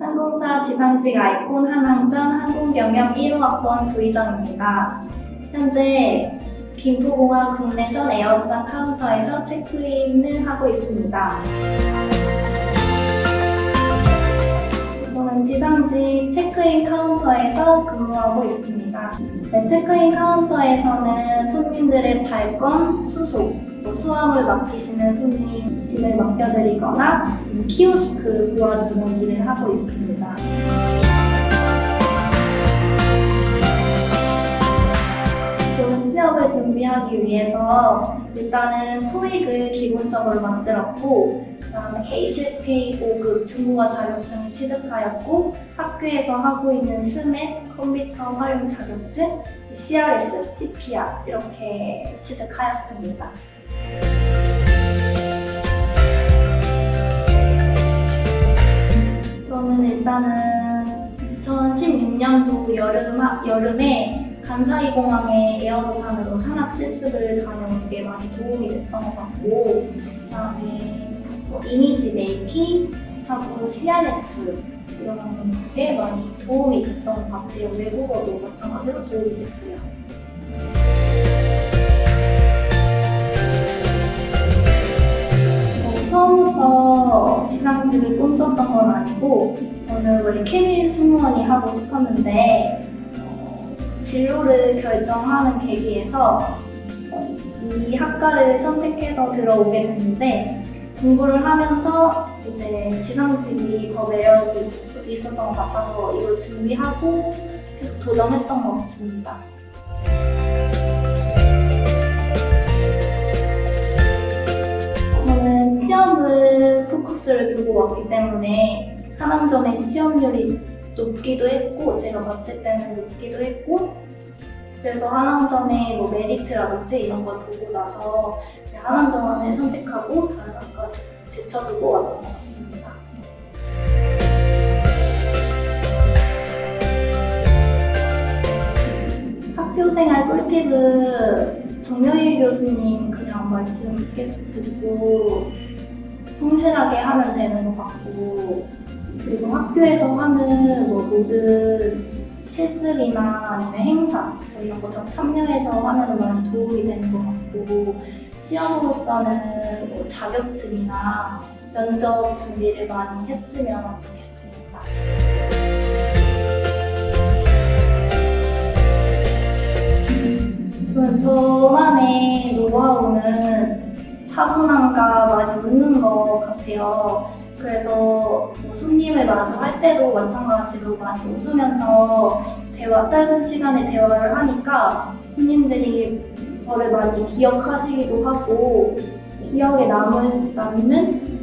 항공사 지상직 아이콘 한항전 항공경영 1호 학번 조희정입니다. 현재 김포공항 국내선 에어부산 카운터에서 체크인을 하고 있습니다. 저는 지상직 체크인 카운터에서 근무하고 있습니다. 네, 체크인 카운터에서는 손님들의 발권, 수속, 또 수화물 맡기시는 손님 짐을 맡겨드리거나 음, 키오스크 도와주는 일을 하고 있습니다. 좋은 취업을 준비하기 위해서 일단은 토익을 기본적으로 만들었고 그다음에 HSK 5급 중국어 자격증을 취득하였고 학교에서 하고 있는 스맵 컴퓨터 활용 자격증, CRS, CPR 이렇게 취득하였습니다. 저는 일단은 2016년도 여름, 여름에 간사이 공항에 에어부산으로 상학 실습을 다녀온 게 많이 도움이 됐던 것 같고 그다음에 뭐 이미지 메이킹 하고 CRS 이런 게 많이 도움이 됐던 것 같아요. 외국어도 마찬가지로 도움이 됐고요. 지상직을 꿈꿨던 건 아니고 저는 원래 케빈 승무원이 하고 싶었는데 어, 진로를 결정하는 계기에서 어, 이 학과를 선택해서 들어오게 됐는데 공부를 하면서 이제 지상직이 더 매력이 있었던 것 같아서 이걸 준비하고 계속 도전했던 것 같습니다. 포커스를 두고 왔기 때문에 한항전의 취업률이 높기도 했고 제가 봤을 때는 높기도 했고 그래서 한항전의 뭐 메리트라든지 이런 걸 보고 나서 그냥 한항전을 선택하고 다른 학과 제쳐두고 왔던 것 같습니다. 학교 생활 꿀팁은 정명희 교수님 그냥 말씀 계속 듣고 성실하게 하면 되는 것 같고 그리고 학교에서 하는 뭐 모든 실습이나 아니면 행사 뭐 이런 거좀 참여해서 하면 많이 도움이 되는 것 같고 시험으로서는 뭐 자격증이나 면접 준비를 많이 했으면 좋겠습니다. 저는 저만의 노하우는 차분함과 많이 같아요. 그래서 뭐 손님을 마주할 때도 마찬가지로 많이 웃으면서 대화, 짧은 시간에 대화를 하니까 손님들이 저를 많이 기억하시기도 하고 기억에 남은, 남는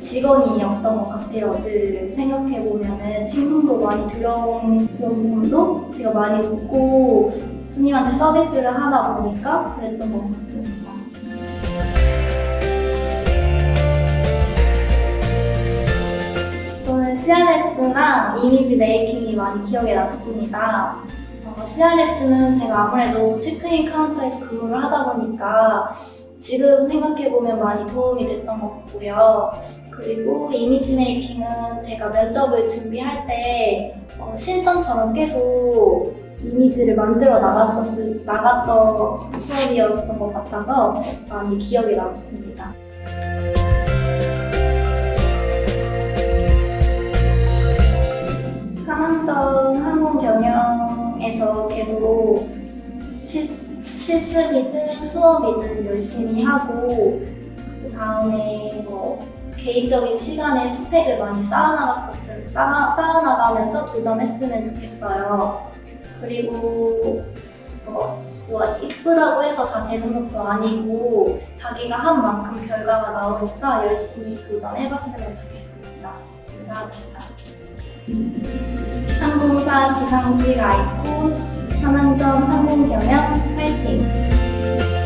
직원이었던 것 같아요. 늘 생각해보면은 친분도 많이 들어온 부분도 제가 많이 웃고 손님한테 서비스를 하다 보니까 그랬던 것 같습니다. CRS랑 이미지 메이킹이 많이 기억에 남습니다. 어, CRS는 제가 아무래도 체크인 카운터에서 근무를 하다 보니까 지금 생각해보면 많이 도움이 됐던 것 같고요. 그리고 이미지 메이킹은 제가 면접을 준비할 때 어, 실전처럼 계속 이미지를 만들어 나갔었을, 나갔던 수업이었던 것 같아서 많이 기억에 남습니다. 실습이든 수업이든 열심히 하고 그 다음에 뭐 개인적인 시간에 스펙을 많이 쌓아나갔었으면 쌓아, 쌓아나가면서 도전했으면 좋겠어요. 그리고 뭐, 뭐 이쁘다고 해서 다 되는 것도 아니고 자기가 한 만큼 결과가 나오니까 열심히 도전해봤으면 좋겠습니다. 감사합니다. 항공사 지상직 아이콘 선암점 항공경영 화이팅!